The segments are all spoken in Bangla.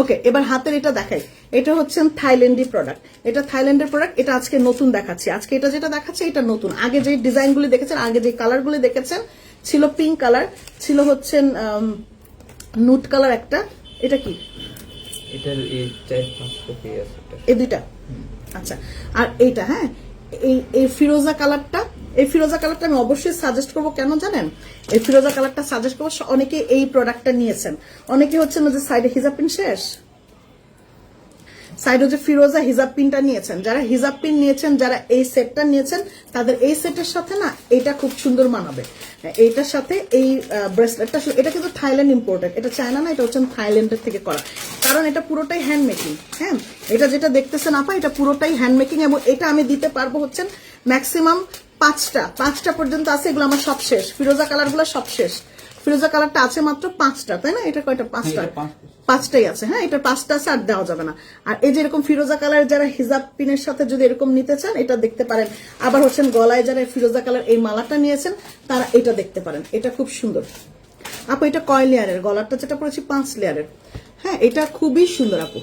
ওকে এবার হাতের এটা দেখাই। এটা হচ্ছে থাইল্যান্ডি প্রোডাক্ট এটা থাইল্যান্ডের প্রোডাক্ট এটা আজকে নতুন দেখাচ্ছি। আজকে এটা যেটা দেখাচ্ছে এটা নতুন। আগে যে ডিজাইনগুলি দেখেছেন আগে যে কালারগুলি দেখেছেন ছিল পিঙ্ক কালার ছিল হচ্ছে নুট কালার একটা। এটা কি? এই দুইটা? আচ্ছা। আর এইটা হ্যাঁ? এই এই ফিরোজা কালারটা এই ফিরোজা কালারটা আমি অবশ্যই সাজেস্ট করব, কেন জানেন? এই ফিরোজা কালারটা সাজেস্ট করব, অনেকে এই প্রোডাক্টটা নিয়েছেন। অনেকে হচ্ছে না যে সাইডে হিজাব পিন শেষ? সাইডে যে ফিরোজা হিজাব পিনটা নিয়েছেন। যারা হিজাব পিন নিয়েছেন, যারা এই সেটটা নিয়েছেন, তাদের এই সেটের সাথে না এটা খুব সুন্দর মানাবে। এইটার সাথে এই ব্রেসলেটটা এটা কিন্তু থাইল্যান্ড ইম্পোর্টেড এটা চায়না না, এটা হচ্ছে থাইল্যান্ডের থেকে করা। কারণ এটা পুরোটাই হ্যান্ড মেকিং হ্যাঁ? এটা যেটা দেখতেছেন আপা, এটা পুরোটাই হ্যান্ড মেকিং এবং এটা আমি দিতে পারব হচ্ছেন ম্যাক্সিমাম পাঁচটা পাঁচটা পর্যন্ত আছে এগুলো আমার সব শেষ। ফিরোজা কালারগুলো সব শেষ। ফিরোজা কালারটা আছে মাত্র পাঁচটা তাই না? এটা কয়টা? পাঁচটা এটা পাঁচ piece। পাঁচটাই আছে হ্যাঁ? এটা পাঁচটা আছে আর দেওয়া যাবে না। আর এই যে এরকম ফিরোজা কালার যারা হিজাব পিনের সাথে যদি এরকম নিতে চান এটা দেখতে পারেন। আবার হচ্ছেন গলায় যারা ফিরোজা কালার এই মালাটা নিয়েছেন তারা এটা দেখতে পারেন। এটা খুব সুন্দর। আপু এটা কয় লেয়ারের? গলারটা যেটা পড়েছি পাঁচ লেয়ারের। হ্যাঁ এটা খুবই সুন্দর আপু।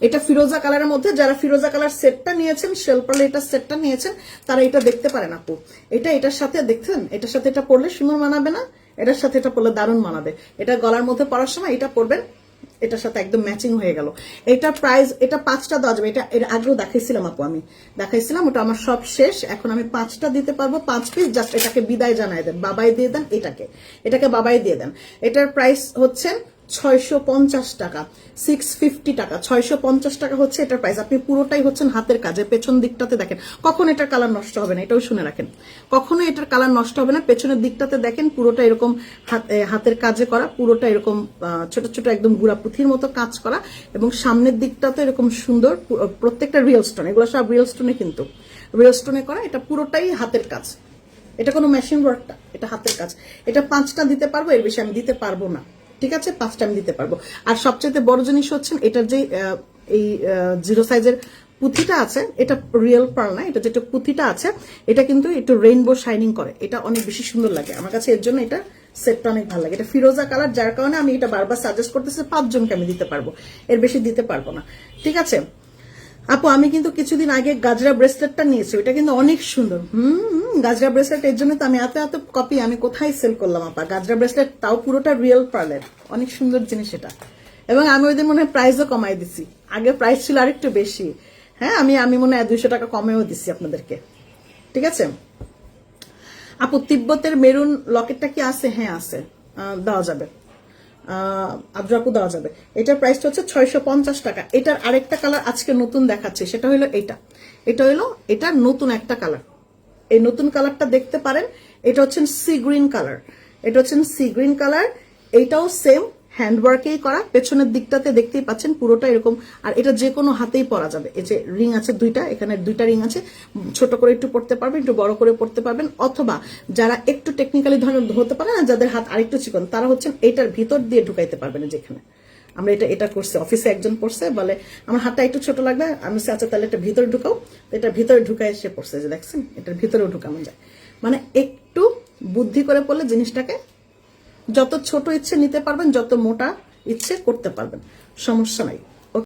এটা ফিরোজা কালারের মধ্যে, যারা ফিরোজা কালার সেটটা নিয়েছেন শেলপালে এটা সেটটা নিয়েছেন, তারা এটা দেখতে পারেন আপু। এটা এটার সাথে দেখছেন? এটার সাথে এটা পরলে সুন্দর মানাবে না? এটার সাথে এটা পরলে দারুণ মানাবে। এটা গলার মধ্যে পরার সময় এটা পরবেন, এটার সাথে একদম ম্যাচিং হয়ে গেল। এটার প্রাইস, এটা পাঁচটা দেওয়া যাবে। এটা এর আগেও দেখাইছিলাম আপু আমি। দেখাইছিলাম, ওটা আমার সব শেষ। এখন আমি পাঁচটা দিতে পারব, পাঁচ পিস জাস্ট এটাকে বিদায় জানাই দেন। বাবাই দিয়ে দেন এটাকে। এটাকে বাবাই দিয়ে দেন। এটার প্রাইস হচ্ছে ছয়শো পঞ্চাশ টাকা সিক্স ফিফটি টাকা, ছয়শো পঞ্চাশ টাকা হচ্ছে এটার প্রাইস আপনি পুরোটাই হচ্ছেন হাতের কাজে, পেছন দিকটাতে দেখেন। কখন এটার কালার নষ্ট হবে না, এটাও শুনে রাখেন। কখনো এটার কালার নষ্ট হবে না, পেছনের দিকটাতে দেখেন পুরোটা এরকম হাত- হাতের কাজে করা, পুরোটা এরকম ছোট ছোট একদম গুড়া পুঁথির মতো কাজ করা এবং সামনের দিকটাতে এরকম সুন্দর প্রত্যেকটা রিয়েল স্টোন এগুলো সব রিয়েল স্টোনে কিন্তু। রিয়েল স্টোনে করা, এটা পুরোটাই হাতের কাজ। এটা কোনো মেশিন ওয়ার্কটা এটা হাতের কাজ। এটা পাঁচটা দিতে পারব, এর বেশি আমি দিতে পারব না। ঠিক আছে পাঁচটা আমি দিতে পারব। আর সবচেয়ে বড় জিনিস হচ্ছে এটার যে এই জিরো সাইজের পুঁথিটা আছে, এটা রিয়েল পার্ল না, এটা যেটা পুঁথিটা আছে, এটা কিন্তু একটু রেইনবো শাইনিং করে। এটা অনেক বেশি সুন্দর লাগে। আমার কাছে এর জন্য এটা সেটটা অনেক ভালো লাগে। এটা ফিরোজা কালার, যার কারণে আমি এটা বারবার সাজেস্ট করতেছি পাঁচজনকে আমি দিতে পারব। এর বেশি দিতে পারব না। ঠিক আছে? আপু, আমি কিন্তু কিছুদিন আগে গাজরা ব্রেসলেটটা নিয়েছি ওটা কিন্তু অনেক সুন্দর। হুম গাজরা ব্রেসলেট এর জন্য তো আমি এত এত কপি আমি কোথায় সেল করলাম, আপা? গাজরা ব্রেসলেট তাও পুরোটা রিয়েল পার্লের অনেক সুন্দর জিনিস এটা। এবং আমি ওই দিন মনে হয় প্রাইসও কমাই দিছি। আগে প্রাইস ছিল আরেকটু বেশি। হ্যাঁ আমি আমি মনে হয় দুইশো টাকা কমেও দিছি আপনাদেরকে। ঠিক আছে? আপু, তিব্বতের মেরুন লকেটটা কি আছে? হ্যাঁ আছে। দেওয়া যাবে। আদ্রাপু দেওয়া যাবে। এটার প্রাইসটা হচ্ছে ছয়শো পঞ্চাশ টাকা। এটার আরেকটা কালার আজকে নতুন দেখাচ্ছে, সেটা হলো এটা। এটা হলো, এটা নতুন একটা কালার এই নতুন কালারটা দেখতে পারেন, এটা হচ্ছেন সি গ্রিন কালার এটা হচ্ছেন সি গ্রিন কালার এইটাও সেম হ্যান্ডওয়ার্কেই করা, পেছনের দিকটাতে দেখতেই পাচ্ছেন পুরোটা এরকম, আর এটা যে কোনো হাতেই পরা যাবে। এই যে রিং আছে দুইটা, এখানে দুইটা রিং আছে, ছোট করে একটু পড়তে পারবেন, একটু বড় করে পড়তে পারবেন, অথবা যারা একটু টেকনিক্যালি ধরেন হতে পারে না, যাদের হাত আরেকটু চিকন, তারা হচ্ছেন এটার ভিতর দিয়ে ঢুকাইতে পারবেন যেখানে। আমরা এটা এটা করছি, অফিসে একজন পড়ছে, বলে, আমার হাতটা একটু ছোট লাগবে, আমি সে আচ্ছা তাহলে এটা ভিতরে ঢুকাও। এটা ভিতরে ঢুকায় সে পড়ছে যে দেখছেন, এটার ভিতরেও ঢুকানো যায়। মানে একটু বুদ্ধি করে পড়লে জিনিসটাকে যত ছোট ইচ্ছে নিতে পারবেন যত মোটা ইচ্ছে করতে পারবেন। সমস্যা নাই।